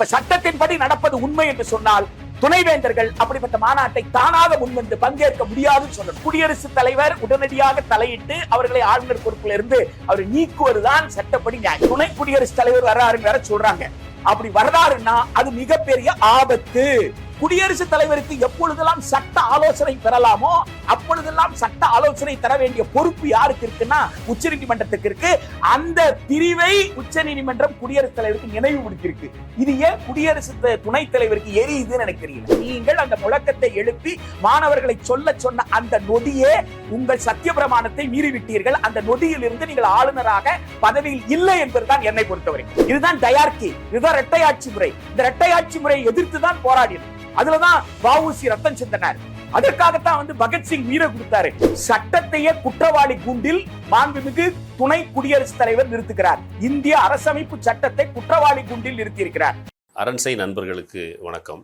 இப்ப சட்டத்தின்படி நடப்பது உண்மை என்று சொன்னால் துணைவேந்தர்கள் அப்படிப்பட்ட மாநாட்டை தானாக முன்வந்து பங்கேற்க முடியாதுன்னு சொன்னார் குடியரசுத் தலைவர் உடனடியாக தலையிட்டு அவர்களை ஆளுநர் பொறுப்புல இருந்து அவர் நீக்குவதுதான் சட்டப்படி நியாயம். துணை குடியரசுத் தலைவர் வர்றாருன்னு வேற சொல்றாங்க. அப்படி வர்றாருன்னா அது மிகப்பெரிய ஆபத்து. குடியரசுத் தலைவருக்கு எப்பொழுதெல்லாம் சட்ட ஆலோசனை பெறலாமோ அப்பொழுதெல்லாம் சட்ட ஆலோசனை தர வேண்டிய பொறுப்பு யாருக்கு இருக்குன்னா உச்ச நீதிமன்றத்துக்கு இருக்கு. அந்த பிரிவை உச்ச நீதிமன்றம் குடியரசுத் தலைவருக்கு நினைவுபடுத்தியிருக்கு இது ஏன் குடியரசு துணைத் தலைவருக்கு எரியுதுன்னு எனக்கு தெரியல நீங்கள் அந்த முழக்கத்தை எழுப்பி மாணவர்களை சொல்ல சொன்ன அந்த நொடியே உங்கள் சத்திய பிரமாணத்தை மீறிவிட்டீர்கள். அந்த நொடியில் இருந்து நீங்கள் ஆளுநராக பதவியில் இல்லை என்பதுதான் என்னை பொறுத்தவரை. இதுதான் தயார்கி இதுதான் இரட்டையாட்சி முறை. இந்த இரட்டையாட்சி முறையை எதிர்த்து தான் போராடினோம். அதுலதான் வஉசி ரத்தம் சிந்தனார் அதற்காகத்தான் வந்து பகத்சிங் உயிரை கொடுத்தாரு. சட்டத்தையே குற்றவாளி கூண்டில் மாண்புமிகு துணை குடியரசுத் தலைவர் நிறுத்துகிறார். இந்திய அரசமைப்பு சட்டத்தை குற்றவாளி கூண்டில் நிறுத்தியிருக்கிறார். அரண்சை நண்பர்களுக்கு வணக்கம்.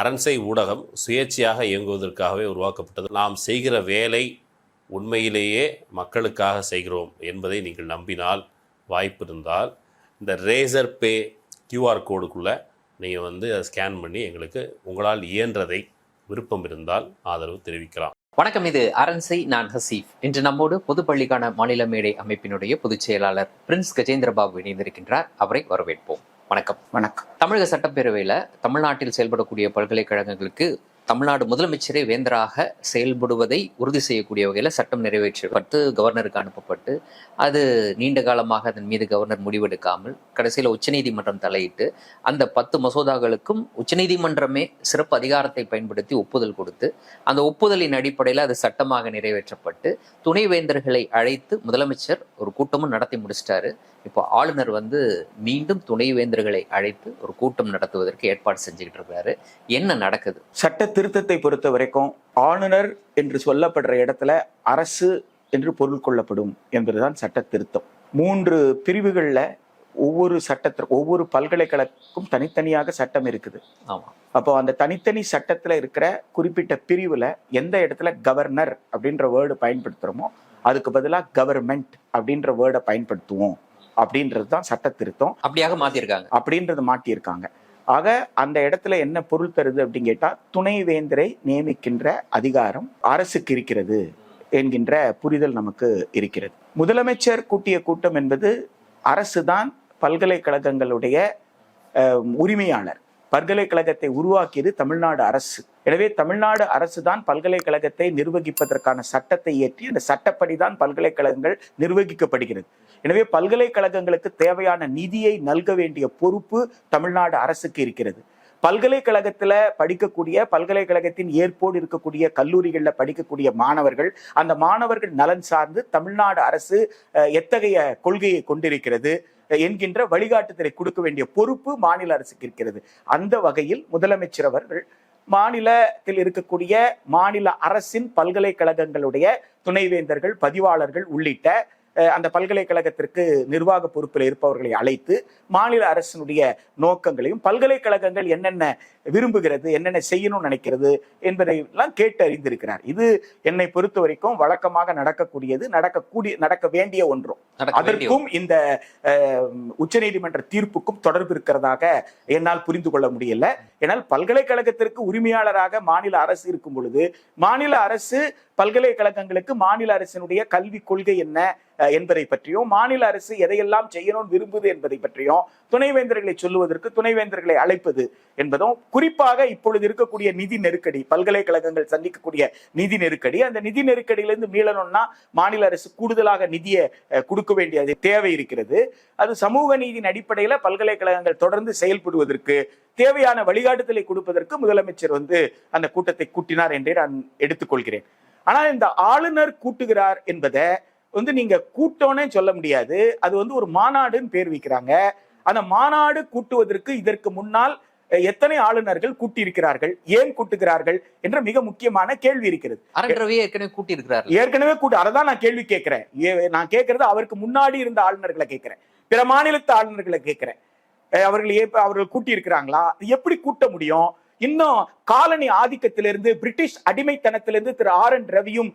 அரண்சை ஊடகம் சுயேட்சையாக இயங்குவதற்காகவே உருவாக்கப்பட்டது. நாம் செய்கிற வேலை உண்மையிலேயே மக்களுக்காக செய்கிறோம் என்பதை நீங்கள் நம்பினால் வாய்ப்பு இருந்தால் இந்த ரேசர் பே கியூஆர் கோடுக்குள்ளே நீங்கள் வந்து அதை ஸ்கேன் பண்ணி எங்களுக்கு உங்களால் இயன்றதை விருப்பம் இருந்தால் ஆதரவு தெரிவிக்கலாம். வணக்கம் இது அரண்சை நான் ஹசீஃப் இன்று நம்மோடு பொதுப்பள்ளிக்கான மாநில மேடை அமைப்பினுடைய பொதுச் செயலாளர் பிரின்ஸ் கஜேந்திர பாபு இணைந்திருக்கின்றார். அவரை வரவேற்போம். வணக்கம். வணக்கம். தமிழக சட்டப்பேரவையில தமிழ்நாட்டில் செயல்படக்கூடிய பல்கலைக்கழகங்களுக்கு தமிழ்நாடு முதலமைச்சரே வேந்தராக செயல்படுவதை உறுதி செய்யக்கூடிய வகையில் சட்டம் நிறைவேற்றப்பட்டு கவர்னருக்கு அனுப்பப்பட்டு அது நீண்ட காலமாக அதன் மீது கவர்னர் முடிவெடுக்காமல் கடைசியில் உச்சநீதிமன்றம் தலையிட்டு அந்த பத்து மசோதாக்களுக்கும் உச்சநீதிமன்றமே சிறப்பு அதிகாரத்தை பயன்படுத்தி ஒப்புதல் கொடுத்து அந்த ஒப்புதலின் அடிப்படையில் அது சட்டமாக நிறைவேற்றப்பட்டு துணைவேந்தர்களை அழைத்து முதலமைச்சர் ஒரு கூட்டமும் நடத்தி முடிச்சிட்டாரு. இப்போ ஆளுநர் வந்து மீண்டும் துணைவேந்தர்களை அழைத்து ஒரு கூட்டம் நடத்துவதற்கு ஏற்பாடு செஞ்சுக்கிட்டு இருக்காரு. என்ன நடக்குது? சட்ட திருத்தத்தை பொறுத்த வரைக்கும் ஆளுநர் என்று சொல்லப்படுற இடத்துல அரசு என்று பொருள் கொள்ளப்படும் என்பதுதான் சட்ட திருத்தம். மூன்று பிரிவுகள்ல ஒவ்வொரு சட்டத்திற்கும் ஒவ்வொரு பல்கலைக்கழகக்கும் தனித்தனியாக சட்டம் இருக்குது. அப்போ அந்த தனித்தனி சட்டத்துல இருக்கிற குறிப்பிட்ட பிரிவுல எந்த இடத்துல கவர்னர் அப்படின்ற வேர்டு பயன்படுத்துறோமோ அதுக்கு பதிலாக கவர்மெண்ட் அப்படின்ற வேர்டை பயன்படுத்துவோம் அப்படின்றது தான் சட்ட திருத்தம். அப்படியாக மாத்திருக்காங்க. அப்படின்றத மாட்டியிருக்காங்க ஆக அந்த இடத்துல என்ன பொருள் தருது அப்படின்னு கேட்டால் துணைவேந்தரை நியமிக்கின்ற அதிகாரம் அரசுக்கு இருக்கிறது என்கின்ற புரிதல் நமக்கு இருக்கிறது. முதலமைச்சர் கூட்டிய கூட்டம் என்பது அரசு தான் பல்கலைக்கழகங்களுடைய உரிமையாளர். பல்கலைக்கழகத்தை உருவாக்கியது தமிழ்நாடு அரசு. எனவே தமிழ்நாடு அரசு தான் பல்கலைக்கழகத்தை நிர்வகிப்பதற்கான சட்டத்தை இயற்றி அந்த சட்டப்படி தான் பல்கலைக்கழகங்கள் நிர்வகிக்கப்படுகிறது. எனவே பல்கலைக்கழகங்களுக்கு தேவையான நிதியை நல்க வேண்டிய பொறுப்பு தமிழ்நாடு அரசுக்கு இருக்கிறது. பல்கலைக்கழகத்தில் படிக்கக்கூடிய பல்கலைக்கழகத்தின் ஏற்போடு இருக்கக்கூடிய கல்லூரிகளில் படிக்கக்கூடிய மாணவர்கள் அந்த மாணவர்கள் நலன் சார்ந்து தமிழ்நாடு அரசு எத்தகைய கொள்கையை கொண்டிருக்கிறது என்கின்ற வழிகாட்டுதலை கொடுக்க வேண்டிய பொறுப்பு மாநில அரசுக்கு இருக்கிறது. அந்த வகையில் முதலமைச்சர் அவர்கள் மாநிலத்தில் இருக்கக்கூடிய மாநில அரசின் பல்கலைக்கழகங்களுடைய துணைவேந்தர்கள் பதிவாளர்கள் உள்ளிட்ட அஹ், அந்த பல்கலைக்கழகத்திற்கு நிர்வாக பொறுப்பில் இருப்பவர்களை அழைத்து மாநில அரசினுடைய நோக்கங்களையும் பல்கலைக்கழகங்கள் என்னென்ன விரும்புகிறது என்னென்ன செய்யணும்னு நினைக்கிறது என்பதை எல்லாம் கேட்டு அறிந்திருக்கிறார். இது என்னை பொறுத்த வரைக்கும் வழக்கமாக நடக்கக்கூடியது நடக்கக்கூடிய நடக்க வேண்டிய ஒன்றும் அதற்கும் இந்த உச்சநீதிமன்ற தீர்ப்புக்கும் தொடர்பு இருக்கிறதாக என்னால் புரிந்து கொள்ள முடியல. ஏனால் பல்கலைக்கழகத்திற்கு உரிமையாளராக மாநில அரசு இருக்கும் பொழுது மாநில அரசு பல்கலைக்கழகங்களுக்கு மாநில அரசினுடைய கல்வி கொள்கை என்ன என்பதை பற்றியும் மாநில அரசு எதையெல்லாம் செய்யணும்னு விரும்புது என்பதை பற்றியும் துணைவேந்தர்களை சொல்லுவதற்கு துணைவேந்தர்களை அழைப்பது என்பதும் குறிப்பாக இப்பொழுது இருக்கக்கூடிய நிதி நெருக்கடி பல்கலைக்கழகங்கள் சந்திக்கக்கூடிய நிதி நெருக்கடி அந்த நிதி நெருக்கடியிலிருந்து மீளணும்னா மாநில அரசு கூடுதலாக நிதியை கொடுக்க வேண்டியது தேவை இருக்கிறது. அது சமூக நீதியின் அடிப்படையில பல்கலைக்கழகங்கள் தொடர்ந்து செயல்படுவதற்கு தேவையான வழிகாட்டுதலை கொடுப்பதற்கு முதலமைச்சர் வந்து அந்த கூட்டத்தை கூட்டினார் என்றே நான் எடுத்துக்கொள்கிறேன். ஆனால் இந்த ஆளுநர் கூட்டுகிறார் என்பதை வந்து நீங்க கூட்டோன்னே சொல்ல முடியாது. அது வந்து ஒரு மாநாடுன்னு பேர் வைக்கிறாங்க. அந்த மாநாடு கூட்டுவதற்கு இதற்கு முன்னால் எத்தனை ஆளுநர்கள் கூட்டியிருக்கிறார்கள் ஏன் கூட்டுகிறார்கள் என்ற மிக முக்கியமான கேள்வி இருக்கிறது. ஏற்கனவே கூட்டி இருக்கிறாரு ஏற்கனவே கூட்டு அதை தான் நான் கேள்வி கேட்கிறேன். நான் கேட்கறது அவருக்கு முன்னாடி இருந்த ஆளுநர்களை கேட்கிறேன். பிற மாநிலத்து ஆளுநர்களை கேட்கிறேன். அவர்கள் அவர்கள் கூட்டி இருக்கிறாங்களா எப்படி கூட்ட முடியும்? இன்னும் காலனி ஆதிக்கத்திலிருந்து பிரிட்டிஷ் அடிமைத்தனத்திலிருந்து திரு ஆர் என் ரவியும்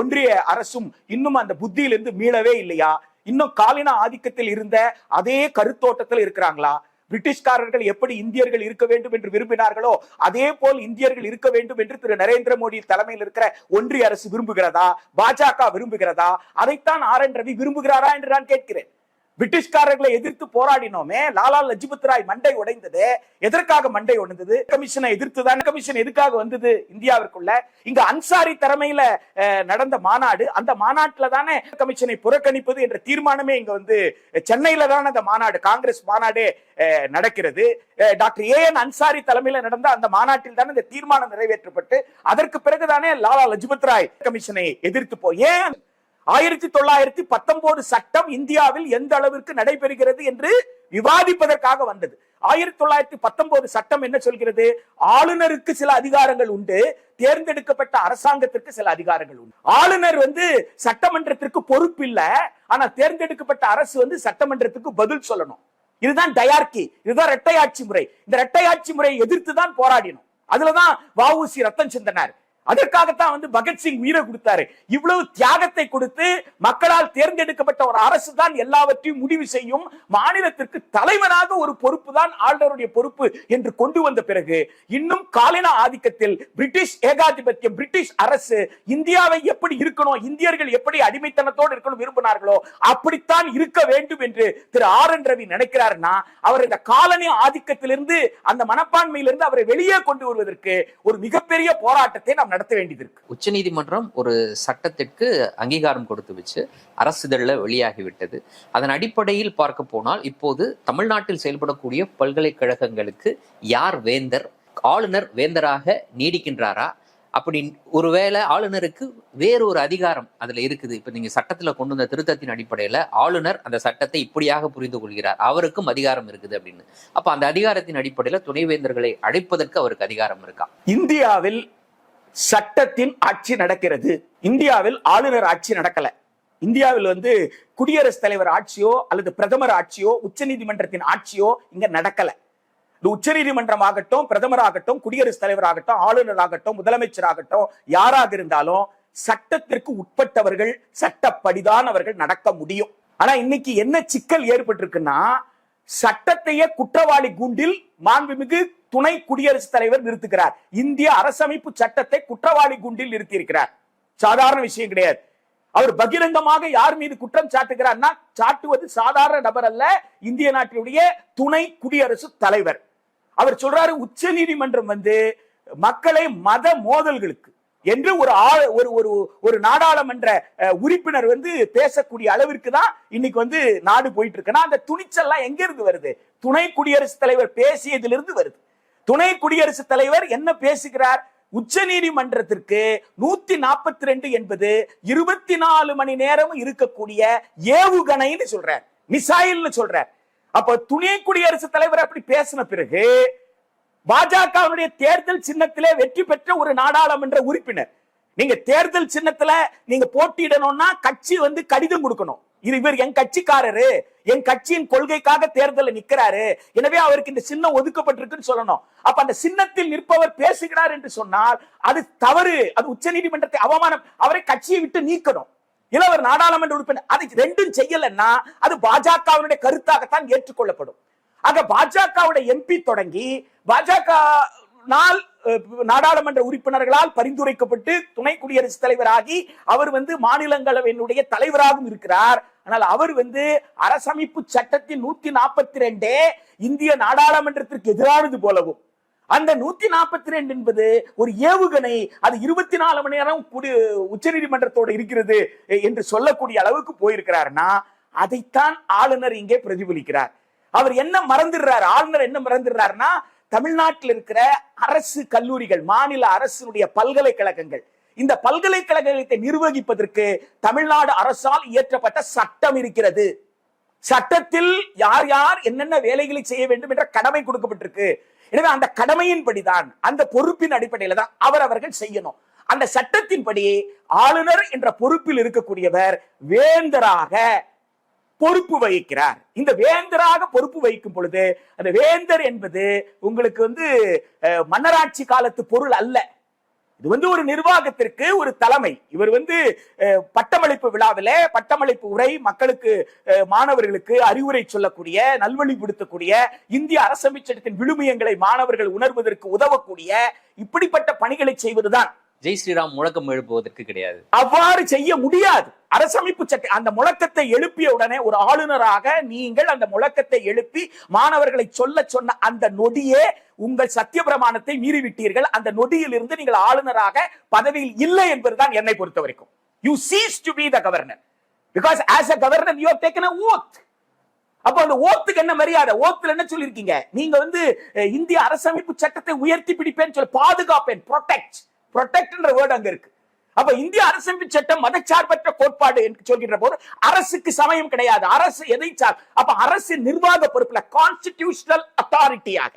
ஒன்றிய அரசும் இன்னும் அந்த புத்தியிலிருந்து மீளவே இல்லையா? இன்னும் காலின ஆதிக்கத்தில் இருந்த அதே கருத்தோட்டத்தில் இருக்கிறாங்களா? பிரிட்டிஷ்காரர்கள் எப்படி இந்தியர்கள் இருக்க வேண்டும் என்று விரும்பினார்களோ அதே போல் இந்தியர்கள் இருக்க வேண்டும் என்று திரு நரேந்திர மோடி தலைமையில் இருக்கிற ஒன்றிய அரசு விரும்புகிறதா? பாஜக விரும்புகிறதா? அதைத்தான் ஆர் என் ரவி விரும்புகிறாரா என்று நான் கேட்கிறேன். பிரிட்டிஷ்காரர்களை எதிர்த்து போராடினோமே. லாலா லஜ்பத் ராய் மண்டை உடைந்தது. எதற்காக மண்டை உடைந்தது? கமிஷனை எதிர்த்து தான் கமிஷன் எதுக்காக வந்தது இந்தியாவிற்குள்ள? இங்க அன்சாரி தலைமையில நடந்த மாநாடு அந்த மாநாட்டுல தானே கமிஷனை புறக்கணிப்பது என்ற தீர்மானமே இங்க வந்து சென்னையில தானே அந்த மாநாடு காங்கிரஸ் மாநாடே அஹ், நடக்கிறது. டாக்டர் ஏ என் அன்சாரி தலைமையில நடந்த அந்த மாநாட்டில் தானே இந்த தீர்மானம் நிறைவேற்றப்பட்டு அதற்கு பிறகுதானே லாலா லஜ்பத் ராய் கமிஷனை எதிர்த்து போய் ஏன் ஆயிரத்தி தொள்ளாயிரத்தி பத்தொன்பது சட்டம் இந்தியாவில் எந்த அளவிற்கு நடைபெறுகிறது என்று விவாதிப்பதற்காக வந்தது. ஆயிரத்தி தொள்ளாயிரத்தி பத்தொன்பது சட்டம் என்ன சொல்கிறது? ஆளுநருக்கு சில அதிகாரங்கள் உண்டு தேர்ந்தெடுக்கப்பட்ட அரசாங்கத்திற்கு சில அதிகாரங்கள் உண்டு. ஆளுநர் வந்து சட்டமன்றத்திற்கு பொறுப்பு இல்ல ஆனா தேர்ந்தெடுக்கப்பட்ட அரசு வந்து சட்டமன்றத்துக்கு பதில் சொல்லணும். இதுதான் டயார்கி இதுதான் இரட்டையாட்சி முறை. இந்த இரட்டையாட்சி முறையை எதிர்த்து தான் போராடினோம். அதுலதான் வஉசி ரத்தம் சிந்தனார். அதற்காகத்தான் வந்து பகத்சிங் உயிரை கொடுத்தாரு. இவ்வளவு தியாகத்தை கொடுத்து மக்களால் தேர்ந்தெடுக்கப்பட்ட ஒரு அரசு தான் எல்லாவற்றையும் முடிவு செய்யும் மாநிலத்திற்கு தலைவனாக ஒரு பொறுப்பு தான் ஆளுநருடைய பொறுப்பு என்று கொண்டு வந்த பிறகு இன்னும் காலின ஆதிக்கத்தில் பிரிட்டிஷ் ஏகாதிபத்தியம் பிரிட்டிஷ் அரசு இந்தியாவை எப்படி இருக்கணும் இந்தியர்கள் எப்படி அடிமைத்தனத்தோடு இருக்கணும் விரும்பினார்களோ அப்படித்தான் இருக்க வேண்டும் என்று திரு ஆர் என் ரவி நினைக்கிறாருன்னா அவர் இந்த காலனி ஆதிக்கத்திலிருந்து அந்த மனப்பான்மையிலிருந்து அவரை வெளியே கொண்டு வருவதற்கு ஒரு மிகப்பெரிய போராட்டத்தை நாம் நடத்த வேண்டியது இருக்கு உச்சநீதிமன்றம் ஒரு சட்டத்திற்கு அங்கீகாரம் கொடுத்து வச்சு அரசிதழில் வெளியாகிவிட்டது. அதன் அடிப்படையில் பார்க்க போனால் இப்போது தமிழ்நாட்டில் செயல்படக்கூடிய பல்கலைக்கழகங்களுக்கு யார் வேந்தர் ஆளுநர் வேந்தராக நீடிக்கின்றாரா? அப்படி ஒருவேளை ஆளுநருக்கு வேறு ஒரு அதிகாரம் அதுல இருக்குது. இப்ப நீங்க சட்டத்துல கொண்டு வந்த திருத்தத்தின் அடிப்படையில ஆளுநர் அந்த சட்டத்தை இப்படியாக புரிந்து கொள்கிறார். அவருக்கும் அதிகாரம் இருக்குது அப்படின்னு. அப்ப அந்த அதிகாரத்தின் அடிப்படையில துணைவேந்தர்களை அழைப்பதற்கு அவருக்கு அதிகாரம் இருக்கா? இந்தியாவில் சட்டத்தின் ஆட்சி நடக்கிறது. இந்தியாவில் ஆளுநர் ஆட்சி நடக்கல. இந்தியாவில் வந்து குடியரசுத் தலைவர் ஆட்சியோ அல்லது பிரதமர் ஆட்சியோ உச்சநீதிமன்றத்தின் ஆட்சியோ இங்க நடக்கல. உச்ச உச்சநீதிமன்றம் ஆகட்டும் பிரதமர் ஆகட்டும் குடியரசுத் தலைவர் ஆகட்டும் ஆளுநர் ஆகட்டும் முதலமைச்சர் ஆகட்டும் யாராக இருந்தாலும் சட்டத்திற்கு உட்பட்டவர்கள் சட்டப்படிதான் அவர்கள் நடக்க முடியும். ஆனா இன்னைக்கு என்ன சிக்கல் ஏற்பட்டிருக்குன்னா சட்டத்தையே குற்றவாளி கூண்டில் மாண்புமிகு துணை குடியரசுத் தலைவர் நிறுத்துகிறார். இந்திய அரசமைப்பு சட்டத்தை குற்றவாளி குண்டில் நிறுத்தியிருக்கிறார். சாதாரண விஷயம் கிடையாது. அவர் பகிரங்கமாக யார் மீது குற்றம் சாட்டுகிறார்னா சாட்டுவது சாதாரண நபர் அல்ல இந்திய நாட்டினுடைய துணை குடியரசு தலைவர். அவர் சொல்றாரு உச்ச நீதிமன்றம் வந்து மக்களை மத மோதல்களுக்கு என்று ஒரு ஆ- ஒரு ஒரு ஒரு நாடாளுமன்ற அஹ், உறுப்பினர் வந்து பேசக்கூடிய அளவிற்கு தான் இன்னைக்கு வந்து நாடு போயிட்டு இருக்குன்னா அந்த துணிச்சல்லாம் எங்க இருந்து வருது? துணை குடியரசுத் தலைவர் பேசியதிலிருந்து வருது. துணை குடியரசுத் தலைவர் என்ன பேசுகிறார்? உச்ச நீதிமன்றத்திற்கு நூத்தி நாற்பத்தி ரெண்டு என்பது இருபத்தி நாலு மணி நேரம் இருக்கக்கூடிய ஏவுகணைன்னு சொல்றார். மிசாயில்னு சொல்றார். அப்ப துணை குடியரசுத் தலைவர் அப்படி பேசின பிறகு பாஜகவுடைய தேர்தல் சின்னத்திலே வெற்றி பெற்ற ஒரு நாடாளுமன்ற உறுப்பினர். நீங்க தேர்தல் சின்னத்துல நீங்க போட்டியிடணும்னா கட்சி வந்து கடிதம் கொடுக்கணும். இது இவர் என் கட்சிக்காரரு. என் கட்சியின் கொள்கைக்காக தேர்தலில் நிற்கிறாரு எனவே அவருக்கு இந்த சின்னம் ஒதுக்கப்பட்டிருக்குன்னு சொல்லணும். அப்ப அந்த சின்னத்தில் நிற்பவர் பேசுகிறார் என்று சொன்னால் அது தவறு. அது உச்சநீதிமன்றத்தை அவமானம் அவரை கட்சியை விட்டு நீக்கணும். இளவர் அவர் நாடாளுமன்ற உறுப்பினர் அதை ரெண்டும் செய்யலன்னா அது பாஜகவினுடைய கருத்தாகத்தான் ஏற்றுக்கொள்ளப்படும். ஆக பாஜகவுடைய எம்பி தொடங்கி பாஜக நாள் நாடாளுமன்ற உறுப்பினர்களால் பரிந்துரைக்கப்பட்டு துணை குடியரசுத் தலைவராகி அவர் வந்து மாநிலங்களவையினுடைய தலைவராகவும் இருக்கிறார். ஆனால் அவர் வந்து அரசமைப்பு சட்டத்தின் நூத்தி நாற்பத்தி ரெண்டே இந்திய நாடாளுமன்றத்திற்கு எதிரானது போலவும். அந்த நூத்தி நாற்பத்தி ரெண்டு என்பது ஒரு ஏவுகணை அது இருபத்தி நாலு மணி நேரம் குடி உச்ச நீதிமன்றத்தோடு இருக்கிறது என்று சொல்லக்கூடிய அளவுக்கு போயிருக்கிறார்னா அதைத்தான் ஆளுநர் இங்கே பிரதிபலிக்கிறார். அவர் என்ன மறந்துடுறார்? ஆளுநர் என்ன மறந்துடுறாருன்னா தமிழ்நாட்டில் இருக்கிற அரசு கல்லூரிகள் மாநில அரசினுடைய பல்கலைக்கழகங்கள். இந்த பல்கலைக்கழகத்தை நிர்வகிப்பதற்கு தமிழ்நாடு அரசால் இயற்றப்பட்ட சட்டம் இருக்கிறது. சட்டத்தில் யார் யார் என்னென்ன வேலைகளை செய்ய வேண்டும் என்ற கடமை கொடுக்கப்பட்டிருக்கு. எனவே அந்த கடமையின்படிதான் அந்த பொறுப்பின் அடிப்படையில தான் அவர் அவர்கள் செய்யணும். அந்த சட்டத்தின்படி ஆளுநர் என்ற பொறுப்பில் இருக்கக்கூடியவர் வேந்தராக பொறுப்பு வகிக்கிறார். இந்த வேந்தராக பொறுப்பு வகிக்கும் பொழுது அந்த வேந்தர் என்பது உங்களுக்கு வந்து மன்னராட்சி காலத்து பொருள் அல்ல. இது வந்து ஒரு நிர்வாகத்திற்கு ஒரு தலைமை. இவர் வந்து பட்டமளிப்பு விழாவில பட்டமளிப்பு உரை மக்களுக்கு மாணவர்களுக்கு அறிவுரை சொல்லக்கூடிய நல்வழிப்படுத்தக்கூடிய இந்திய அரசமைச் சட்டத்தின் விழுமியங்களை மாணவர்கள் உணர்வதற்கு உதவக்கூடிய இப்படிப்பட்ட பணிகளை செய்வதுதான். ஜெய் ஸ்ரீராம் முழக்கம் எழுப்புவதற்கு கிடையாது. அவ்வாறு செய்ய முடியாது. அரசமைப்பு சட்ட அந்த முழக்கத்தை எழுப்பிய உடனே ஒரு ஆளுநராக நீங்கள் அந்த முழக்கத்தை எழுப்பி மாணவர்களை சொல்ல சொன்ன அந்த நொடியே உங்கள் சத்திய பிரமாணத்தை மீறிவிட்டீர்கள். அந்த நொடியிலிருந்து நீங்கள் ஆளுநராக பதவியில் இல்லை என்பதுதான் என்னை பொறுத்த வரைக்கும். You cease to be the governor because as a governor you taken a oath அப்ப அந்த ஓத்துக்கு என்ன மரியாதை? ஓத்துல என்ன சொல்லிருக்கீங்க நீங்க வந்து இந்திய அரசமைப்பு சட்டத்தை உயர்த்தி பிடிப்பேன்னு சொல்லி பாதுகாப்பேன். ப்ரொடெக்ட் ப்ரொடெக்ட்ன்ற வேர்டு அங்க இருக்கு. அப்ப இந்திய அரசமைப்பு சட்டம் மதச்சார்பற்ற கோட்பாடு என்று சொல்கின்ற போது அரசுக்கு சமயம் கிடையாது. அரசு எதை சார் அப்ப அரசு நிர்வாக பொறுப்புல கான்ஸ்டிடியூஷனல் அத்தாரிட்டியாக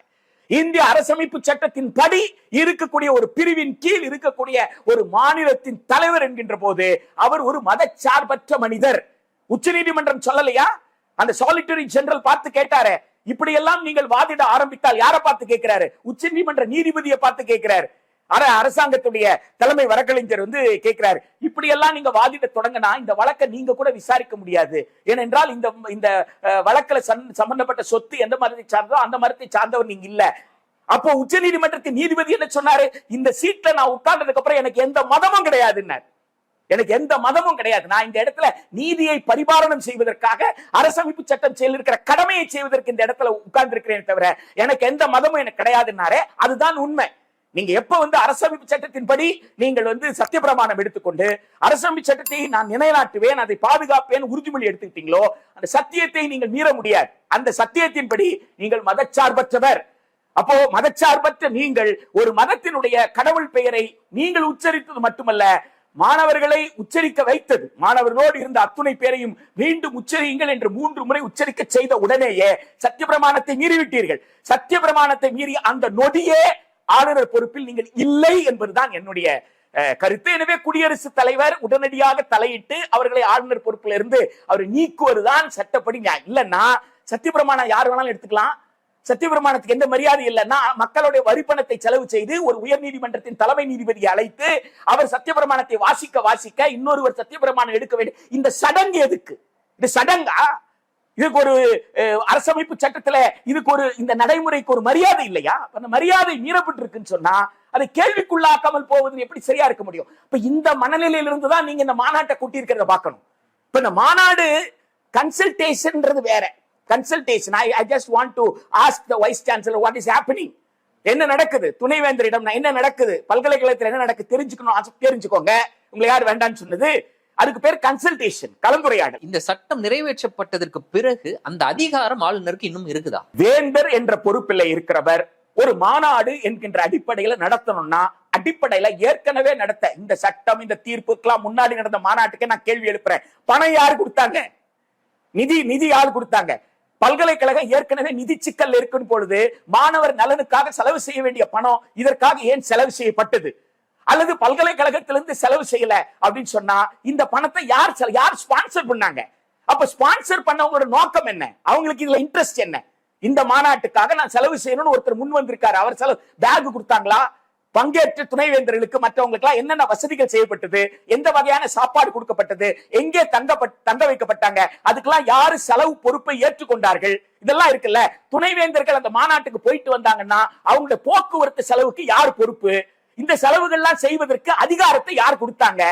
இந்திய அரசமைப்பு சட்டத்தின் படி இருக்கக்கூடிய ஒரு பிரிவின் கீழ் இருக்கக்கூடிய ஒரு மாநிலத்தின் தலைவர் என்கின்ற போது அவர் ஒரு மதச்சார்பற்ற மனிதர். உச்சநீதிமன்றம் சொல்லலையா? அந்த சாலிட்டரி ஜெனரல் பார்த்து கேட்டாரு இப்படி எல்லாம் நீங்கள் வாதிட ஆரம்பித்தால் யாரை பார்த்து கேட்கிறாரு? உச்சநீதிமன்ற நீதிபதியை பார்த்து கேட்கிறாரு. ஆனா அரசாங்கத்துடைய தலைமை வழக்கறிஞர் வந்து கேட்கிறாரு இப்படி எல்லாம் நீங்க வாதிட தொடங்கினா இந்த வழக்கை நீங்க கூட விசாரிக்க முடியாது. ஏனென்றால் இந்த இந்த வழக்கில் வழக்குல சம்பந்தப்பட்ட சொத்து எந்த மரத்தை சார்ந்தோ அந்த மரத்தை சார்ந்தவர் நீங்க இல்ல. அப்போ உச்ச நீதிமன்றத்தின் நீதிபதி என்ன சொன்னாரு? இந்த சீட்ல நான் உட்கார்ந்ததுக்கு அப்புறம் எனக்கு எந்த மதமும் கிடையாதுன்னார். எனக்கு எந்த மதமும் கிடையாது. நான் இந்த இடத்துல நீதியை பரிபாலனம் செய்வதற்காக அரசமைப்பு சட்டம் செயல் இருக்கிற கடமையை செய்வதற்கு இந்த இடத்துல உட்கார்ந்து இருக்கிறேன் தவிர எனக்கு எந்த மதமும் எனக்கு கிடையாதுன்னாரே அதுதான் உண்மை. நீங்க எப்ப வந்து அரசமைப்பு சட்டத்தின்படி நீங்கள் வந்து சத்தியப்பிரமாணம் எடுத்துக்கொண்டு அரசமைப்பு சட்டத்தை நான் நிலைநாட்டுவேன் அதை பாதுகாப்பேன் உறுதிமொழி எடுத்துக்கிட்டீங்களோ அந்த சத்தியத்தை நீங்கள் மீற முடியாது. அந்த சத்தியத்தின்படி நீங்கள் மதச்சார்பற்றவர். அப்போ மதச்சார்பற்ற நீங்கள் ஒரு மதத்தினுடைய கடவுள் பெயரை நீங்கள் உச்சரித்தது மட்டுமல்ல மாணவர்களை உச்சரிக்க வைத்தது. மாணவர்களோடு இருந்த அத்துணை பேரையும் மீண்டும் உச்சரியுங்கள் என்று மூன்று முறை உச்சரிக்க செய்த உடனேயே சத்தியப்பிரமாணத்தை மீறிவிட்டீர்கள். சத்தியப்பிரமாணத்தை மீறி அந்த நொடியே ஆளுநர் பொறுப்பில் நீங்கள் இல்லை என்பதுதான் என்னுடைய அஹ், கருத்து. எனவே குடியரசுத் தலைவர் உடனடியாக தலையிட்டு அவர்களை ஆளுநர் பொறுப்பில் இருந்து அவர் நீக்குவதுதான் சட்டப்படி நியாயம். இல்லைன்னா சத்தியபிரமாணம் யார் வேணாலும் எடுத்துக்கலாம். சத்தியபிரமாணத்துக்கு எந்த மரியாதை இல்லைன்னா மக்களுடைய வரிப்பணத்தை செலவு செய்து ஒரு உயர் நீதிமன்றத்தின் தலைமை நீதிபதியை அழைத்து அவர் சத்தியபிரமாணத்தை வாசிக்க வாசிக்க இன்னொருவர் சத்தியபிரமாணம் எடுக்க வேண்டும் இந்த சடங்கு எதுக்கு? இது சடங்கா? இதுக்கு ஒரு அரசமைப்பு சட்டத்துல இதுக்கு ஒரு இந்த நடைமுறைக்கு ஒரு மரியாதை இல்லையா? அந்த மரியாதை மீறப்பட்டிருக்குன்னு சொன்னா அதை கேள்விக்குள்ளாக்காமல் போவது எப்படி சரியா இருக்க முடியும்? இப்ப இந்த மனநிலையிலிருந்து தான் நீங்க இந்த மாநாட்டை கூட்டியிருக்கிறத பார்க்கணும். இப்ப இந்த மாநாடு கன்சல்டேஷன்ன்றது வேற. Consultation I I just want to ask the vice chancellor what is happening என்ன நடக்குது? துணைவேந்தரிடம் என்ன நடக்குது? பல்கலைக்கழகத்தில் என்ன நடக்குது? தெரிஞ்சுக்கணும் ஆசை- தெரிஞ்சுக்கோங்க. உங்களை யார் வேண்டாம்னு சொன்னது? அதுக்கு பேர் கன்சல்டேஷன் கலந்துரையாடல். இந்த சட்டம் நிறைவேற்றப்பட்டதற்கு பிறகு அந்த அதிகாரம் ஆளுநருக்கு இன்னும் இருக்குதா? வேந்தர் என்ற பொறுப்பில் இருக்கிறவர் ஒரு மாநாடு என்கின்ற அடிப்படையில நடத்தணும்னா அடிப்படையில ஏற்கனவே நடத்த இந்த சட்டம் இந்த தீர்ப்புக்கெல்லாம் முன்னாடி நடந்த மாநாட்டுக்கு நான் கேள்வி எழுப்புறேன். பணம் யாரு கொடுத்தாங்க? நிதி நிதி யாரு கொடுத்தாங்க? பல்கலைக்கழகம் ஏற்கனவே நிதி சிக்கல் இருக்கும் பொழுது மாணவர் நலனுக்காக செலவு செய்ய வேண்டிய பணம் இதற்காக ஏன் செலவு செய்யப்பட்டது? அல்லது பல்கலைக்கழகத்திலிருந்து செலவு செய்யல அப்படின்னு சொன்னா இந்த பணத்தை யார் செல- யார் ஸ்பான்சர் பண்ணாங்க? அப்ப ஸ்பான்சர் பண்ணவங்களோட நோக்கம் என்ன? அவங்களுக்கு இதுல இன்ட்ரெஸ்ட் என்ன? இந்த மாநாட்டுக்காக நான் செலவு செய்யணும்னு ஒருத்தர் முன் வந்திருக்காரு. அவர் செலவு பேக் கொடுத்தாங்களா? பங்கேற்ற துணைவேந்தர்களுக்கு மற்றவங்களுக்கு என்னென்ன வசதிகள் செய்யப்பட்டது? எந்த வகையான சாப்பாடு கொடுக்கப்பட்டது? எங்கே தங்க தங்க வைக்கப்பட்டாங்க? அதுக்கெல்லாம் யாரு செலவு பொறுப்பை ஏற்றுக்கொண்டார்கள்? இதெல்லாம் இருக்குல்ல. துணைவேந்தர்கள் அந்த மாநாட்டுக்கு போயிட்டு வந்தாங்கன்னா அவங்களோட போக்குவரத்து செலவுக்கு யார் பொறுப்பு? இந்த செலவுகள்லாம் செய்வதற்கு அதிகாரத்தை யார் கொடுத்தாங்க?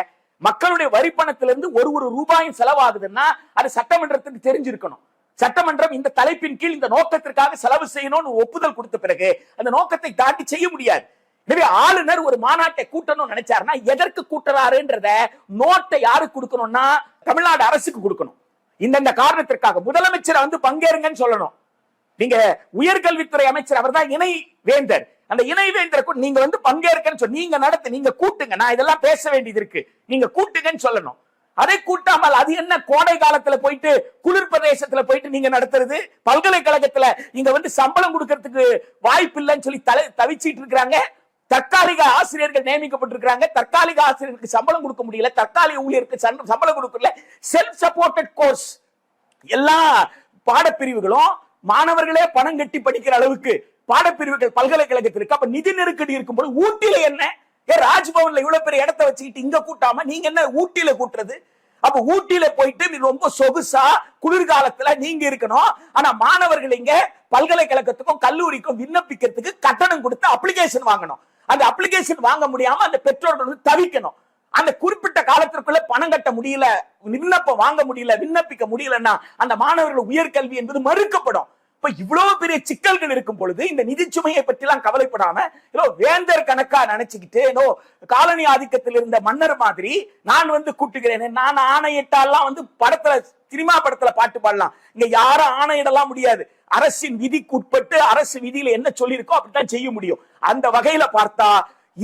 மக்களுடைய வரிப்பணத்திலிருந்து ஒரு ஒரு ரூபாயும் செலவாகுதுன்னா அது சட்டமன்றத்துக்கு தெரிஞ்சிருக்கணும். சட்டமன்றம் இந்த தலைப்பின் கீழ் இந்த நோக்கத்திற்காக செலவு செய்யணும்னு ஒப்புதல் கொடுத்த பிறகு அந்த நோக்கத்தை தாண்டி செய்ய முடியாது. எனவே ஆளுநர் ஒரு மாநாட்டை கூட்டணும்னு நினைச்சாருன்னா எதற்கு கூட்டுறாருன்றத நோட்டை யாருக்கு கொடுக்கணும்னா தமிழ்நாடு அரசுக்கு கொடுக்கணும். இந்தந்த காரணத்திற்காக முதலமைச்சரை வந்து பங்கேறுங்கன்னு சொல்லணும். நீங்க உயர்கல்வித்துறை அமைச்சர் அவர்தான் இணை வேந்தர். அந்த இணைவேந்தர் கூட நீங்க வந்து பங்கேற்கன்னு சொல்லி நீங்க நடத்து நீங்க கூட்டுங்க. நான் இதெல்லாம் பேச வேண்டியது இருக்கு. நீங்க கூட்டுங்கன்னு சொல்லணும். அதை கூட்டாமல் அது என்ன கோடை காலத்துல போயிட்டு குளிர் பிரதேசத்துல போயிட்டு நீங்க நடத்துறது? பல்கலைக்கழகத்துல இங்க வந்து சம்பளம் கொடுக்கறதுக்கு வாய்ப்பு இல்லைன்னு சொல்லி தலை தவிச்சிட்டு இருக்கிறாங்க. தற்காலிக ஆசிரியர்கள் நியமிக்கப்பட்டிருக்கிறாங்க. தற்காலிக ஆசிரியருக்கு சம்பளம் கொடுக்க முடியல. தற்காலிக ஊழியருக்கு சம்- சம்பளம் கொடுக்கல செல்ஃப் சப்போர்ட்டட் கோர்ஸ் எல்லா பாடப்பிரிவுகளும் மாணவர்களே பணம் கட்டி படிக்கிற அளவுக்கு பாடப்பிரிவுகள் பல்கலைக்கழகத்திற்கு. அப்ப நிதி நெருக்கடி இருக்கும்போது ஊட்டியில என்ன? ஏன் ராஜ்பவன்ல இவ்வளவு பெரிய இடத்த வச்சுக்கிட்டு இங்க கூட்டாம நீங்க என்ன ஊட்டியில கூட்டுறது? அப்ப ஊட்டியில போயிட்டு நீ ரொம்ப சொகுசா குளிர்காலத்துல நீங்க இருக்கணும். ஆனா மாணவர்கள் இங்க பல்கலைக்கழகத்துக்கும் கல்லூரிக்கும் விண்ணப்பிக்கிறதுக்கு கட்டணம் கொடுத்து அப்ளிகேஷன் வாங்கணும். அந்த அப்ளிகேஷன் வாங்க முடியாம அந்த பெற்றோர்கள் வந்து தவிக்கணும். அந்த குறிப்பிட்ட காலத்திற்குள்ள பணம் கட்ட முடியல விண்ணப்பம் வாங்க முடியல விண்ணப்பிக்க முடியலன்னா அந்த மாணவர்கள் உயர்கல்வி என்பது மறுக்கப்படும். இப்ப இவ்வளவு பெரிய சிக்கல்கள் இருக்கும் பொழுது இந்த நிதி சுமையை பற்றிலாம் கவலைப்படாம ஏதோ வேந்தர் கணக்கா நினைச்சுக்கிட்டு ஏதோ காலனி ஆதிக்கத்தில் இருந்த மன்னர் மாதிரி நான் வந்து கூட்டுகிறேன். நான் ஆணையிட்டாலாம் வந்து படத்துல சினிமா படத்துல பாட்டு பாடலாம். இங்க யாரும் ஆணையிடலாம் முடியாது. அரசின் விதிக்கு உட்பட்டு அரசு விதியில என்ன சொல்லியிருக்கோ அப்படித்தான் செய்ய முடியும். அந்த வகையில பார்த்தா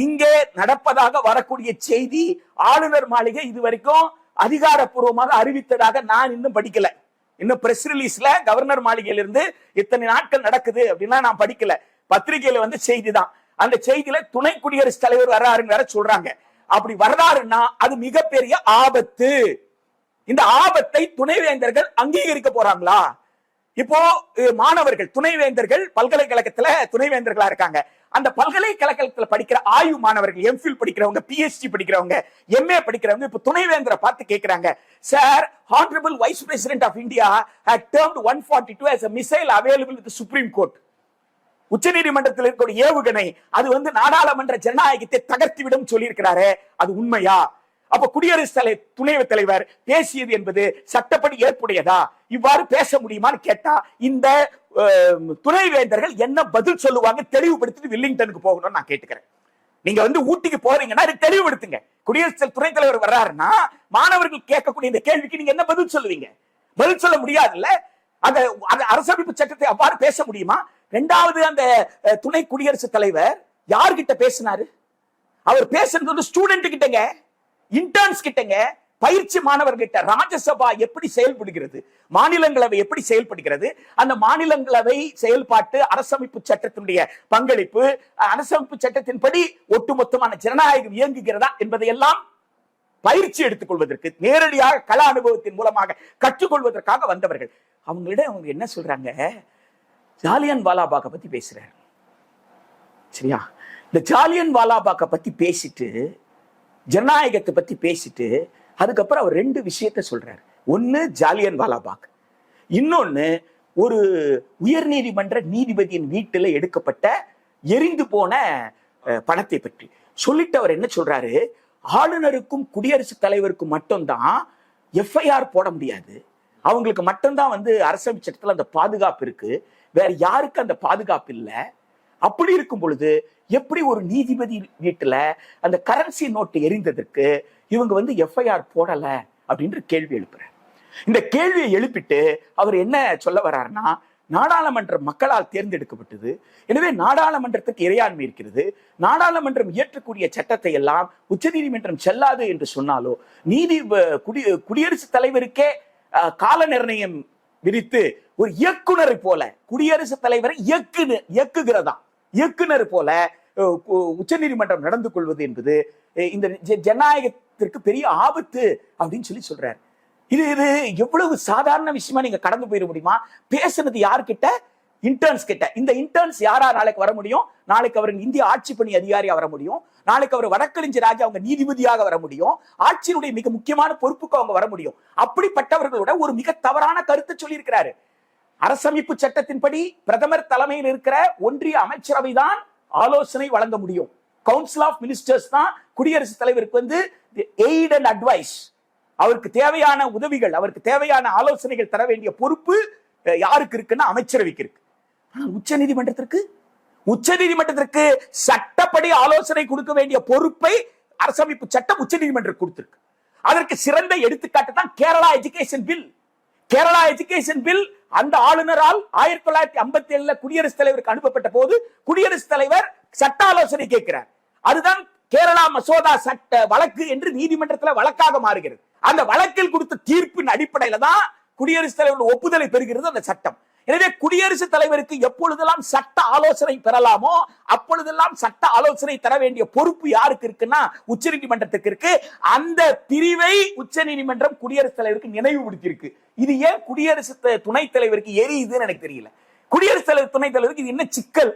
இங்கே நடப்பதாக வரக்கூடிய செய்தி ஆளுநர் மாளிகை இது வரைக்கும் அதிகாரப்பூர்வமாக அறிவித்ததாக நான் இன்னும் படிக்கல. இன்னும் பிரஸ் ரிலீஸ்ல கவர்னர் மாளிகையிலிருந்து இத்தனை நாட்கள் நடக்குது அப்படின்னா நான் படிக்கல. பத்திரிகையில வந்து செய்தி தான் அந்த செய்தியில துணை குடியரசுத் தலைவர் வர்றாருன்னு வேற சொல்றாங்க. அப்படி வர்றாருன்னா அது மிகப்பெரிய ஆபத்து. இந்த ஆபத்தை துணைவேந்தர்கள் அங்கீகரிக்க போறாங்களா? இப்போ மாணவர்கள் துணைவேந்தர்கள் பல்கலைக்கழகத்துல துணைவேந்தர்களா இருக்காங்க. அந்த பல்கலைக்கழகத்தில் படிக்கிற ஆய்வு மாணவர்கள் எம்ஃபில் படிக்கிறவங்க பிஹெச்டி படிக்கிறவங்க எம்ஏ படிக்கிறவங்க இப்ப துணைவேந்தரை பார்த்து கேட்கிறாங்க sir honourable vice president of India had termed 142 as a missile available with the supreme court உச்சநீதிமன்றத்தில் இருக்கக்கூடிய ஏவுகணை அது வந்து நாடாளுமன்ற ஜனநாயகத்தை தகர்த்திவிடும் சொல்லியிருக்கிறாரே. அது உண்மையா? அப்ப குடியரசுத் தலை துணை தலைவர் பேசியது என்பது சட்டப்படி ஏற்புடையதா? இவ்வாறு பேச முடியுமான்னு கேட்டா இந்த துணை துணைவேந்தர்கள் என்ன பதில் சொல்லுவாங்க தெளிவுபடுத்திட்டு வில்லிங்டனுக்கு போகணும்னு நான் கேட்டுக்கிறேன். நீங்க வந்து ஊட்டிக்கு போறீங்கன்னா அது தெளிவுபடுத்துங்க. குடியரசு துணைத் தலைவர் வர்றாருன்னா மாணவர்கள் கேட்கக்கூடிய இந்த கேள்விக்கு நீங்க என்ன பதில் சொல்லுவீங்க? பதில் சொல்ல முடியாதுல்ல? அந்த அந்த அரசமைப்பு சட்டத்தை அவ்வாறு பேச முடியுமா? ரெண்டாவது அந்த துணை குடியரசுத் தலைவர் யார்கிட்ட பேசினாரு? அவர் பேசுறது வந்து ஸ்டூடெண்ட் கிட்டங்க இன்டர்ன்ஸ் கிட்டங்க. பயிற்சி மாணவர்கிட்ட ராஜ்யசபா எப்படி செயல்படுகிறது? மாநிலங்களவை எப்படி செயல்படுகிறது? அந்த மாநிலங்களவை செயல்பாட்டு அரசமைப்பு சட்டத்தினுடைய பங்களிப்பு அரசமைப்பு சட்டத்தின்படி ஒட்டுமொத்தமான ஜனநாயகம் இயங்குகிறதா என்பதையெல்லாம் பயிற்சி எடுத்துக் கொள்வதற்கு நேரடியாக கல அனுபவத்தின் மூலமாக கற்றுக்கொள்வதற்காக வந்தவர்கள். அவங்களிடம் அவங்க என்ன சொல்றாங்க? ஜாலியன் வாலாபாக பத்தி பேசுறாரு. சரியா? இந்த ஜாலியன் வாலாபாக்க பத்தி பேசிட்டு ஜனநாயகத்தை பத்தி பேசிட்டு அதுக்கப்புறம் அவர் ரெண்டு விஷயத்த சொல்றாரு. ஒன்னு ஜாலியன் வாலாபாக். இன்னொன்னு ஒரு உயர் நீதிமன்ற நீதிபதியின் வீட்டுல எடுக்கப்பட்ட எரிந்து போன பணத்தை பற்றி. சொல்லிட்டு அவர் என்ன சொல்றாரு? ஆளுநருக்கும் குடியரசுத் தலைவருக்கும் மட்டும்தான் எஃப்ஐஆர் போட முடியாது. அவங்களுக்கு மட்டும்தான் வந்து அரசமைப்பு சட்டத்தில் அந்த பாதுகாப்பு இருக்கு. வேற யாருக்கு அந்த பாதுகாப்பு இல்லை. அப்படி இருக்கும் பொழுது எப்படி ஒரு நீதிபதி வீட்டுல அந்த கரன்சி நோட்டு எரிந்ததற்கு இவங்க வந்து எஃப்ஐஆர் போடல அப்படின்ற கேள்வி எழுப்புறாரு. இந்த கேள்வியை எழுப்பிட்டு அவர் என்ன சொல்ல வர்றாருன்னா நாடாளுமன்றம் மக்களால் தேர்ந்தெடுக்கப்பட்டது. எனவே நாடாளுமன்றத்துக்கு இறையாண்மை இருக்கிறது. நாடாளுமன்றம் இயற்றக்கூடிய சட்டத்தை எல்லாம் உச்சநீதிமன்றம் செல்லாது என்று சொன்னாலோ நீதி குடி குடியரசுத் தலைவருக்கே கால நிர்ணயம் விரித்து ஒரு இயக்குனரை போல குடியரசுத் தலைவரை இயக்கு இயக்குகிறதா? இயக்குனர் போல உச்சநீதிமன்றம் நடந்து கொள்வது என்பது இந்த ஜனநாயக ஜனநாயகத்திற்கு பெரிய ஆபத்து அப்படின்னு சொல்லி சொல்றாரு. இது இது எவ்வளவு சாதாரண விஷயமா நீங்க கடந்து போயிட முடியுமா? பேசுனது யார்கிட்ட? இன்டர்ன்ஸ் கிட்ட. இந்த இன்டர்ன்ஸ் யாரா நாளைக்கு வர முடியும்? நாளைக்கு அவர் இந்திய ஆட்சி பணி அதிகாரியா வர முடியும். நாளைக்கு அவர் வழக்கறிஞர் ராஜா அவங்க நீதிபதியாக வர முடியும். ஆட்சியினுடைய மிக முக்கியமான பொறுப்புக்கு அவங்க வர முடியும். அப்படிப்பட்டவர்களோட ஒரு மிக தவறான கருத்தை சொல்லியிருக்கிறாரு. அரசமைப்பு சட்டத்தின்படி பிரதமர் தலைமையில் இருக்கிற ஒன்றிய அமைச்சரவை தான் ஆலோசனை வழங்க முடியும். கவுன்சில் ஆஃப் மினிஸ்டர்ஸ் தான் குடியரசுத் தலைவருக்கு வந்து எய்ட் அண்ட் அட்வைஸ் அவருக்கு தேவையான உதவிகள் அவருக்கு தேவையான ஆலோசனைகள் தர வேண்டிய பொறுப்பு யாருக்கு இருக்குன்னா அமைச்சரவைக்கு இருக்கு. ஆனால் உச்ச நீதிமன்றத்திற்கு? உச்ச நீதிமன்றத்திற்கு சட்டப்படி ஆலோசனை கொடுக்க வேண்டிய பொறுப்பை அரசமைப்பு சட்டம் உச்ச நீதிமன்றம் கொடுத்திருக்கு. அதற்கு சிறந்த எடுத்துக்காட்டு தான் Kerala education bill. Kerala education bill அந்த ஆளுநரால் ஆயிரத்தி தொள்ளாயிரத்தி ஐம்பத்தி ஏழுல குடியரசுத் தலைவருக்கு அனுப்பப்பட்ட போது குடியரசுத் தலைவர் சட்ட ஆலோசனை கேட்கிறார். அதுதான் கேரளா மசோதா சட்ட வழக்கு என்று நீதிமன்றத்துல வழக்காக மாறுகிறது. அந்த வழக்கில் கொடுத்த தீர்ப்பின் அடிப்படையில தான் குடியரசுத் தலைவர் ஒப்புதலை பெறுகிறது அந்த சட்டம். எனவே குடியரசுத் தலைவருக்கு எப்பொழுதெல்லாம் சட்ட ஆலோசனை பெறலாமோ அப்பொழுதெல்லாம் சட்ட ஆலோசனை தர வேண்டிய பொறுப்பு யாருக்கு இருக்குன்னா உச்ச நீதிமன்றத்துக்கு இருக்கு. அந்த பிரிவை உச்சநீதிமன்றம் குடியரசுத் தலைவருக்கு நினைவுபடுத்தியிருக்கு. இது ஏன் குடியரசு துணைத் தலைவருக்கு எரியுதுன்னு எனக்கு தெரியல. குடியரசுத் தலைவர் துணைத் தலைவருக்கு இது என்ன சிக்கல்?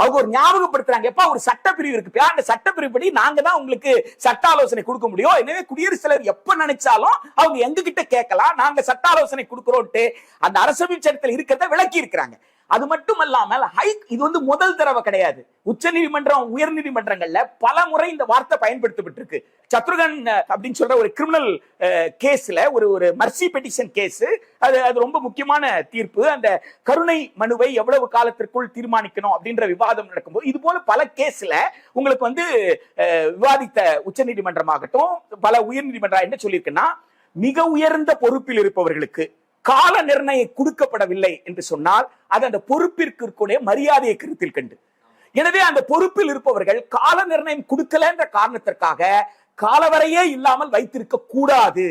அவங்க ஒரு ஞாபகப்படுத்துறாங்க. எப்ப ஒரு சட்டப்பிரிவு இருக்கு. அந்த சட்டப்பிரிவு படி நாங்க தான் உங்களுக்கு சட்ட ஆலோசனை கொடுக்க முடியும். எனவே குடியரசுத் தலைவர் எப்ப நினைச்சாலும் அவங்க எங்க கிட்ட கேட்கலாம். நாங்க சட்ட ஆலோசனை கொடுக்கிறோம்ட்டு அந்த அரசமைப்பு சட்டத்தில் இருக்கிறத விளக்கி இருக்கிறாங்க அது மட்டும் இல்லாமல் ஹை இது வந்து முதல் தடவை கிடையாது. உச்ச நீதிமன்றம் உயர் நீதிமன்றங்கள்ல பல முறை இந்த வார்த்தை பயன்படுத்தப்பட்டிருக்கு. சத்ருகன் அப்படின்னு சொல்ற ஒரு கிரிமினல் கேஸ்ல ஒரு ஒரு மர்சி பெட்டிஷன் கேஸ் அது அது ரொம்ப முக்கியமான தீர்ப்பு. அந்த கருணை மனுவை எவ்வளவு காலத்திற்குள் தீர்மானிக்கணும் அப்படின்ற விவாதம் நடக்கும்போது இது போல பல கேஸ்ல உங்களுக்கு வந்து விவாதித்த உச்ச நீதிமன்றமாகட்டும் பல உயர் நீதிமன்றம் என்ன சொல்லியிருக்குன்னா மிக உயர்ந்த பொறுப்பில் இருப்பவர்களுக்கு கால நிர்ணயம் கொடுக்கப்படவில்லை என்று சொன்னால் அது அந்த பொறுப்பிற்கு இருக்கக்கூடிய மரியாதையை கருத்தில் கண்டு. எனவே அந்த பொறுப்பில் இருப்பவர்கள் கால நிர்ணயம் கொடுக்கல என்ற காரணத்திற்காக காலவரையே இல்லாமல் வைத்திருக்க கூடாது.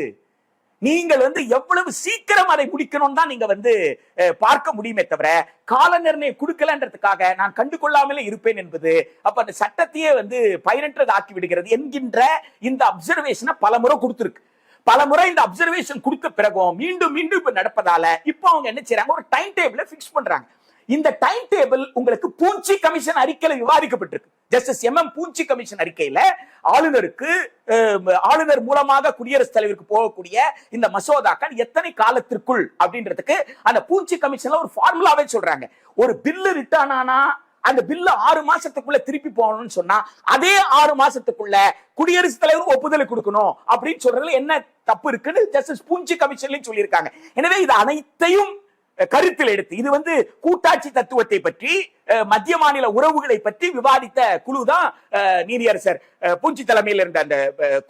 நீங்கள் வந்து எவ்வளவு சீக்கிரம் அதை முடிக்கணும் தான் நீங்க வந்து அஹ், பார்க்க முடியுமே தவிர கால நிர்ணயம் கொடுக்கலன்றதுக்காக நான் கண்டு கொள்ளாமலே இருப்பேன் என்பது அப்ப அந்த சட்டத்தையே வந்து பயனற்றது ஆக்கி விடுகிறது என்கின்ற இந்த அப்சர்வேஷனை பல முறை கொடுத்துருக்கு. பல முறை இந்த அப்சர்வேஷன் கொடுத்த பிறகும் மீண்டும் மீண்டும் இப்ப நடப்பதால இப்போ அவங்க என்ன செய்யறாங்க ஒரு டைம் டேபிள பிக்ஸ் பண்றாங்க. இந்த டைம் டேபிள் உங்களுக்கு பூச்சி கமிஷன் அறிக்கையில விவாதிக்கப்பட்டிருக்கு. Justice M M Punchhi commission அறிக்கையில ஆளுநருக்கு ஆளுநர் மூலமாக குடியரசுத் தலைவருக்கு போகக்கூடிய இந்த மசோதாக்கள் எத்தனை காலத்திற்குள் அப்படின்றதுக்கு அந்த பூச்சி கமிஷன்ல ஒரு ஃபார்முலாவே சொல்றாங்க. ஒரு பில்லு ரிட்டர்ன் ஆனா அந்த பில்லு ஆறு மாசத்துக்குள்ள திருப்பி போகணும்னு சொன்னா அதே ஆறு மாசத்துக்குள்ள குடியரசுத் தலைவர் ஒப்புதலை கொடுக்கணும் அப்படின்னு சொல்றதுல என்ன தப்பு இருக்குன்னு ஜஸ்டிஸ் பூஞ்சி கமிஷன்லயும் சொல்லியிருக்காங்க. எனவே இது அனைத்தையும் கருத்தில் எடுத்து இது வந்து கூட்டாட்சி தத்துவத்தை பற்றி அஹ், மத்திய மாநில உறவுகளை பற்றி விவாதித்த குழு தான் நீதியரசர் அஹ், பூஞ்சி தலைமையில் இருந்த அந்த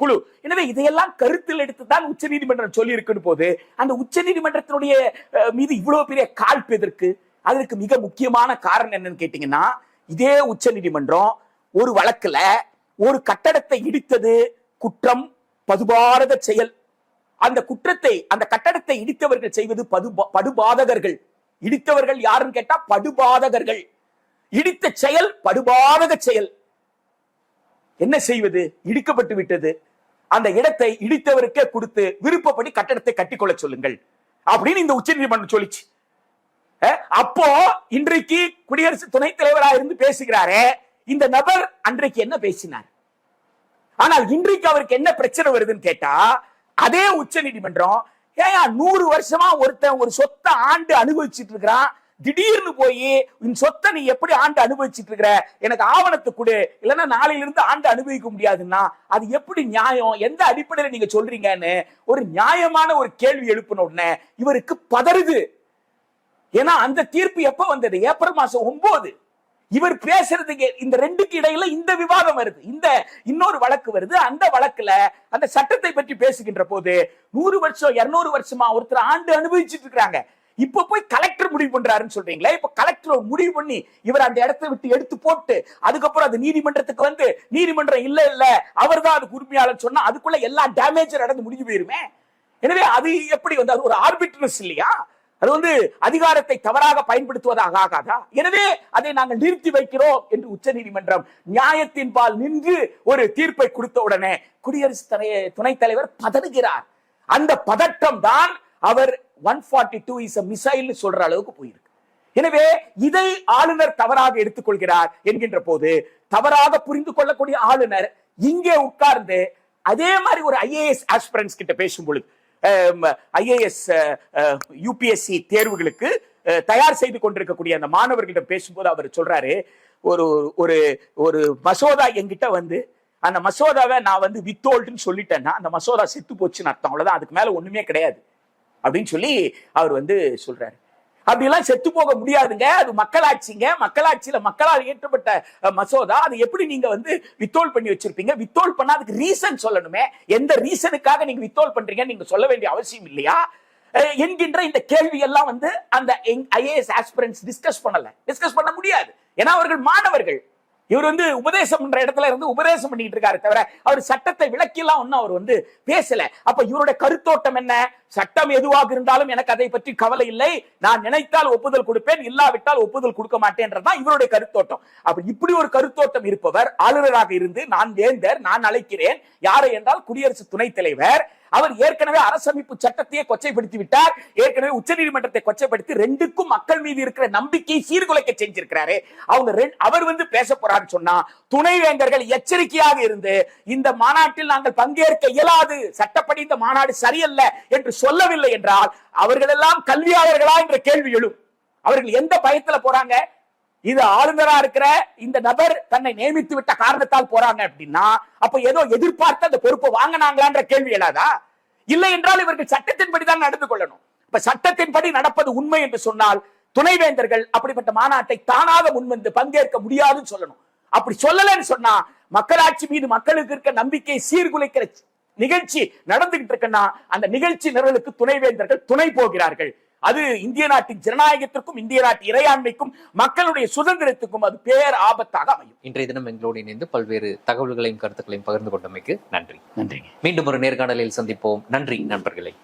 குழு. எனவே இதையெல்லாம் கருத்தில் எடுத்து தான் உச்ச நீதிமன்றம் சொல்லி இருக்குன்னு போது அந்த உச்ச நீதிமன்றத்தினுடைய மீது இவ்வளவு பெரிய காழ்ப்பு எதற்கு? அதற்கு மிக முக்கியமான காரணம் என்னன்னு கேட்டீங்கன்னா இதே உச்ச நீதிமன்றம் ஒரு வழக்குல ஒரு கட்டடத்தை இடித்தது குற்றம் பதுபாரத செயல். அந்த குற்றத்தை அந்த கட்டடத்தை இடித்தவர்கள் செய்வது பது படுபாதகர்கள். இடித்தவர்கள் யாருன்னு கேட்டா படுபாதகர்கள். இடித்த செயல் படுபாதக செயல். என்ன செய்வது? இடிக்கப்பட்டு விட்டது. அந்த இடத்தை இடித்தவருக்கே கொடுத்து விருப்பப்படி கட்டடத்தை கட்டிக்கொள்ள சொல்லுங்கள். அப்படின்னு இந்த உச்ச நீதிமன்றம் சொல்லிச்சு. அப்போ இன்றைக்கு குடியரசு துணைத் தலைவராக இருந்து பேசுகிறாரே இந்த நபர் அன்றைக்கு என்ன பேசினார்? ஆனால் இன்றைக்கு அவருக்கு என்ன பிரச்சனை வருதுன்னு கேட்டா அதே உச்ச நீதிமன்றம் ஏயா நூறு வருஷமா ஒருத்தன் ஒரு சொத்தை ஆண்டு அனுபவிச்சுட்டு இருக்கிறான் திடீர்னு போய் உன் சொத்தை நீ எப்படி ஆண்டு அனுபவிச்சுட்டு இருக்கிற? எனக்கு ஆவணத்தை கொடு இல்லைன்னா நாளையில இருந்து ஆண்டு அனுபவிக்க முடியாதுன்னா அது எப்படி நியாயம்? எந்த அடிப்படையில நீங்க சொல்றீங்கன்னு ஒரு நியாயமான ஒரு கேள்வி எழுப்பின உடனே இவருக்கு பதறுது. ஏன்னா அந்த தீர்ப்பு எப்ப வந்தது? ஏப்ரல் மாசம் ஒன்பது இவர் பேசுறதுக்கு இந்த ரெண்டுக்கு இடையில இந்த விவாதம் வருது. இந்த இன்னொரு வழக்கு வருது. அந்த வழக்குல அந்த சட்டத்தை பற்றி பேசுகின்ற போது நூறு வருஷம் இருநூறு வருஷமா ஒருத்தர் ஆண்டு அனுபவிச்சுட்டு இருக்கிறாங்க இப்ப போய் கலெக்டர் முடிவு பண்றாருன்னு சொல்றீங்களே? இப்ப கலெக்டர் முடிவு பண்ணி இவர் அந்த இடத்தை விட்டு எடுத்து போட்டு அதுக்கப்புறம் அது நீதிமன்றத்துக்கு வந்து நீதிமன்றம் இல்ல இல்ல அவர்தான் அதுக்கு உரிமையாளர் சொன்னா அதுக்குள்ள எல்லா டேமேஜ் நடந்து முடிஞ்சு போயிருமே. எனவே அது எப்படி வந்து அது ஒரு ஆர்பிட்ரஸ் இல்லையா? அது வந்து அதிகாரத்தை தவறாக பயன்படுத்துவதாக ஆகாதா? எனவே அதை நாங்கள் நிறுத்தி வைக்கிறோம் என்று உச்சநீதிமன்றம் நியாயத்தின் பால் நின்று ஒரு தீர்ப்பை கொடுத்த உடனே குடியரசு தலை- துணைத் தலைவர் பதறுகிறார். அந்த பதட்டம் தான் அவர் one forty two is missile சொல்ற அளவுக்கு போயிருக்கு. எனவே இதை ஆளுநர் தவறாக எடுத்துக்கொள்கிறார் என்கின்ற போது தவறாக புரிந்து கொள்ளக்கூடிய ஆளுநர் இங்கே உட்கார்ந்து அதே மாதிரி ஒரு ஐஏஎஸ் ஆஸ்பிரன்ஸ் கிட்ட பேசும் பொழுது ஐஏஎஸ் யூபிஎஸ்சி தேர்வுகளுக்கு தயார் செய்து கொண்டிருக்கக்கூடிய அந்த மாணவர்களிடம் பேசும்போது அவர் சொல்றாரு ஒரு ஒரு ஒரு மசோதா என்கிட்ட வந்து அந்த மசோதாவை நான் வந்து வித்தோல்டுன்னு சொல்லிட்டேன்னா அந்த மசோதா செத்து போச்சுன்னு அர்த்தம் அவ்வளவுதான் அதுக்கு மேல ஒண்ணுமே கிடையாது அப்படின்னு சொல்லி அவர் வந்து சொல்றாரு. அப்படிலாம் செத்து போக முடியாதுங்க. அது மக்களாட்சிங்க. மக்களாட்சியில மக்களால் இயற்றப்பட்ட மசோதா. அது எப்படி நீங்க வந்து வித்தோல் பண்ணி வச்சிருப்பீங்க? வித்தோல் பண்ணா அதுக்கு ரீசன் சொல்லணுமே. எந்த ரீசனுக்காக நீங்க வித்தோல் பண்றீங்கன்னு நீங்க சொல்ல வேண்டிய அவசியம் இல்லையா? என்கின்ற இந்த கேள்வி எல்லாம் வந்து அந்த ஐஏஎஸ் ஆஸ்பிரன்ஸ் டிஸ்கஸ் பண்ணல. டிஸ்கஸ் பண்ண முடியாது. ஏன்னா அவர்கள் மாணவர்கள். இவர் வந்து உபதேசம் பண்ற இடத்துல இருந்து உபதேசம் பண்ணிட்டு இருக்காரு தவிர அவர் சட்டத்தை விளக்கிலாம் ஒன்னும் அவர் வந்து பேசல. அப்ப இவருடைய கருத்தோட்டம் என்ன? சட்டம் எதுவாக இருந்தாலும் எனக்கு அதை பற்றி கவலை இல்லை. நான் நினைத்தால் ஒப்புதல் கொடுப்பேன் இல்லாவிட்டால் ஒப்புதல் கொடுக்க மாட்டேன்றதான் இவருடைய கருத்தோட்டம். அப்ப இப்படி ஒரு கருத்தோட்டம் இருப்பவர் ஆளுநராக இருந்து நான் வேந்தர் நான் அழைக்கிறேன். யாரை என்றால் குடியரசு துணைத் தலைவர். அவர் ஏற்கனவே அரசமைப்பு சட்டத்தையே கொச்சைப்படுத்தி விட்டார். ஏற்கனவே உச்சநீதிமன்றத்தை கொச்சைப்படுத்தி ரெண்டுக்கும் மக்கள் மீது இருக்கிற நம்பிக்கையை சீர்குலைக்க செஞ்சிருக்கிறாரு. அவங்க அவர் வந்து பேச போறாருன்னு சொன்னா துணைவேந்தர்கள் எச்சரிக்கையாக இருந்து இந்த மாநாட்டில் நாங்கள் பங்கேற்க இயலாது சட்டப்படி இந்த மாநாடு சரியல்ல என்று சொல்லவில்லை என்றால் அவர்களெல்லாம் கல்வியாளர்களா என்ற கேள்வி எழும். அவர்கள் எந்த பயத்துல போறாங்க? இது ஆளுநரா இருக்கிற இந்த நபர் தன்னை நியமித்து விட்ட காரணத்தால் போறாங்க அப்படின்னா அப்ப ஏதோ எதிர்பார்த்து அந்த பொறுப்பை வாங்கினாங்களான்ற கேள்வி எழாதா? இல்லை என்றால் இவர்கள் சட்டத்தின்படிதான் நடந்து கொள்ளணும். இப்ப சட்டத்தின்படி நடப்பது உண்மை என்று சொன்னால் துணைவேந்தர்கள் அப்படிப்பட்ட மாநாட்டை தானாக முன்வந்து பங்கேற்க முடியாதுன்னு சொல்லணும். அப்படி சொல்லலைன்னு சொன்னா மக்களாட்சி மீது மக்களுக்கு இருக்க நம்பிக்கையை சீர்குலைக்கிற நிகழ்ச்சி நடந்துகிட்டு இருக்குன்னா அந்த நிகழ்ச்சி நிரலுக்கு துணைவேந்தர்கள் துணை போகிறார்கள். அது இந்திய நாட்டின் ஜனநாயகத்திற்கும் இந்திய நாட்டு இறையாண்மைக்கும் மக்களுடைய சுதந்திரத்துக்கும் அது பேர் ஆபத்தாக அமையும். இன்றைய தினம் எங்களோடு இணைந்து பல்வேறு தகவல்களையும் கருத்துக்களையும் பகிர்ந்து கொண்டமைக்கு நன்றி. நன்றிங்க. மீண்டும் ஒரு நேர்காணலில் சந்திப்போம். நன்றி நண்பர்களே.